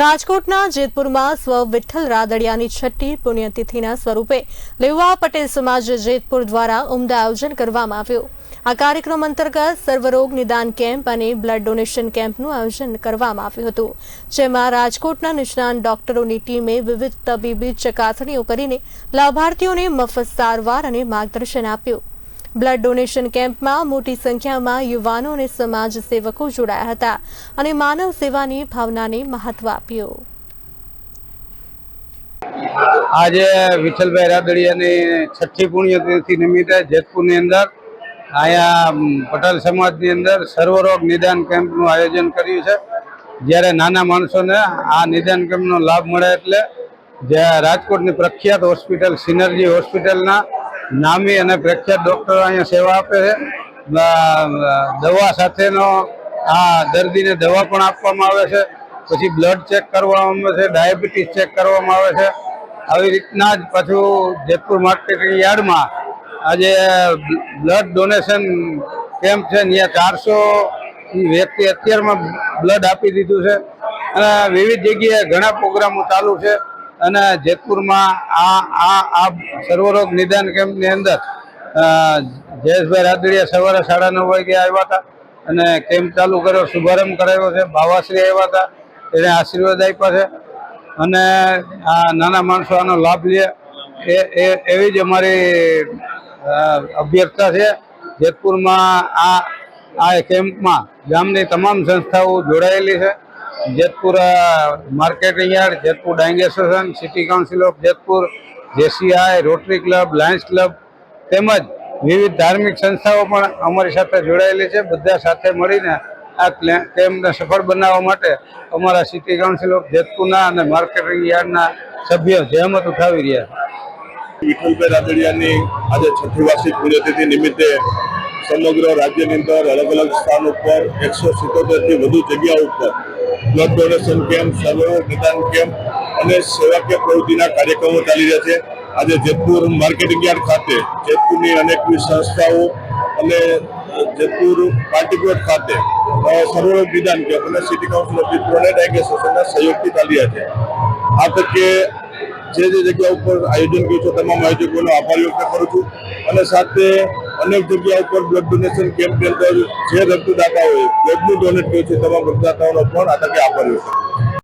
રાજકોટના જેતપુરમાં સ્વ વિઠ્ઠલ રાદડિયાની છઠ્ઠી પુણ્યતિથિના સ્વરૂપે લેવા પટેલ સમાજ જેતપુર દ્વારા ઉમદા આયોજન કરવામાં આવ્યું. આ કાર્યક્રમ અંતર્ગત સર્વરોગ નિદાન કેમ્પ અને બ્લડ ડોનેશન કેમ્પનું આયોજન કરવામાં આવ્યું હતું, જેમાં રાજકોટના નિષ્ણાંત ડોક્ટરોની ટીમે વિવિધ તબીબી ચકાસણીઓ કરીને લાભાર્થીઓને મફત સારવાર અને માર્ગદર્શન આપ્યું. બ્લડ ડોનેશન કેમ્પમાં મોટી સંખ્યામાં યુવાનો અને સમાજ સેવકો જોડાયા હતા અને માનવ સેવાની ભાવનાને મહત્વ આપ્યું. આજે વિઠ્ઠલભાઈ રાદડિયાની છઠ્ઠી પુણ્યતિથિ નિમિત્તે જેતપુરની અંદર અહીંયા પટેલ સમાજની અંદર સર્વરોગ નિદાન કેમ્પનું આયોજન કર્યું છે. જ્યારે નાના માણસોને આ નિદાન કેમ્પનો લાભ મળે એટલે જે રાજકોટની પ્રખ્યાત હોસ્પિટલ, સિનર્જી હોસ્પિટલના નામી અને પ્રખ્યાત ડૉક્ટરો અહીંયા સેવા આપે છે. દવા સાથેનો આ દર્દીને દવા પણ આપવામાં આવે છે. પછી બ્લડ ચેક કરવામાં આવે છે ડાયાબિટીસ ચેક કરવામાં આવે છે. આવી રીતના જ પાછું જેતપુર માર્કેટિંગ યાર્ડમાં આજે બ્લડ ડોનેશન કેમ્પ છે. ત્યાં ચારસો વ્યક્તિ અત્યારમાં બ્લડ આપી દીધું છે. અને વિવિધ જગ્યાએ ઘણા પ્રોગ્રામો ચાલુ છે. અને જેતપુરમાં આ આ આ સર્વરોગ નિદાન કેમ્પની અંદર જયેશભાઈ રાદડિયા સવારે સાડા નવ વાગે આવ્યા હતા અને કેમ્પ ચાલુ કર્યો, શુભારંભ કરાવ્યો છે, બાવાશ્રી આવ્યા હતા, એને આશીર્વાદ આપ્યા છે અને આ નાના માણસો આનો લાભ લે. એ એવી જ અમારી અભ્યર્થના છે. જેતપુરમાં આ આ કેમ્પમાં ગામની તમામ સંસ્થાઓ જોડાયેલી છે. Jetpur marketing yard, Jetpur dyeing association, city council of Jetpur, JCI, rotary club, lions club તેમજ વિવિધ ધાર્મિક સંસ્થાઓ પણ અમારી સાથે જોડાયેલી છે. બધા સાથે મળીને આ કેમ્પને સફળ બનાવવા માટે અમારા સિટી કાઉન્સિલ ઓફ જેતપુરના અને માર્કેટિંગ યાર્ડના સભ્યો જહેમત ઉઠાવી રહ્યા છે. વિઠ્ઠલભાઈ રાદડિયાની આજે છઠ્ઠી વાર્ષિક પુણ્યતિથિ નિમિત્તે સમગ્ર રાજ્યની અંદર અલગ અલગ સ્થાન ઉપર એકસો સિત્તોતેરથી વધુ જગ્યા ઉપર બ્લડ ડોનેશન કેમ્પ સર્વે નિદાન કેમ્પ અને સેવાકીય પ્રવૃત્તિના કાર્યક્રમો ચાલી રહ્યા છે. આજે જેતપુર માર્કેટિંગ યાર્ડ ખાતે, જેતપુરની અનેકવિધ સંસ્થાઓ અને જેતપુર પાર્ટીપ્લોટ ખાતે સર્વરોગ નિદાન કેમ્પ અને city council of Jetpur dyeing એસોસિએશનના સહયોગથી ચાલી રહ્યા છે. આ તકે જે જે જગ્યા ઉપર આયોજન કર્યું છે, તમામ આયોજકોનો આભાર વ્યક્ત કરું છું. અને સાથે અનેક જગ્યા ઉપર બ્લડ ડોનેશન કેમ્પની અંદર જે રક્તદાતાઓએ બ્લડનું ડોનેટ કર્યું છે, તમામ રક્તદાતાઓનો પણ આ તકે આભાર વ્યક્ત કરું છું.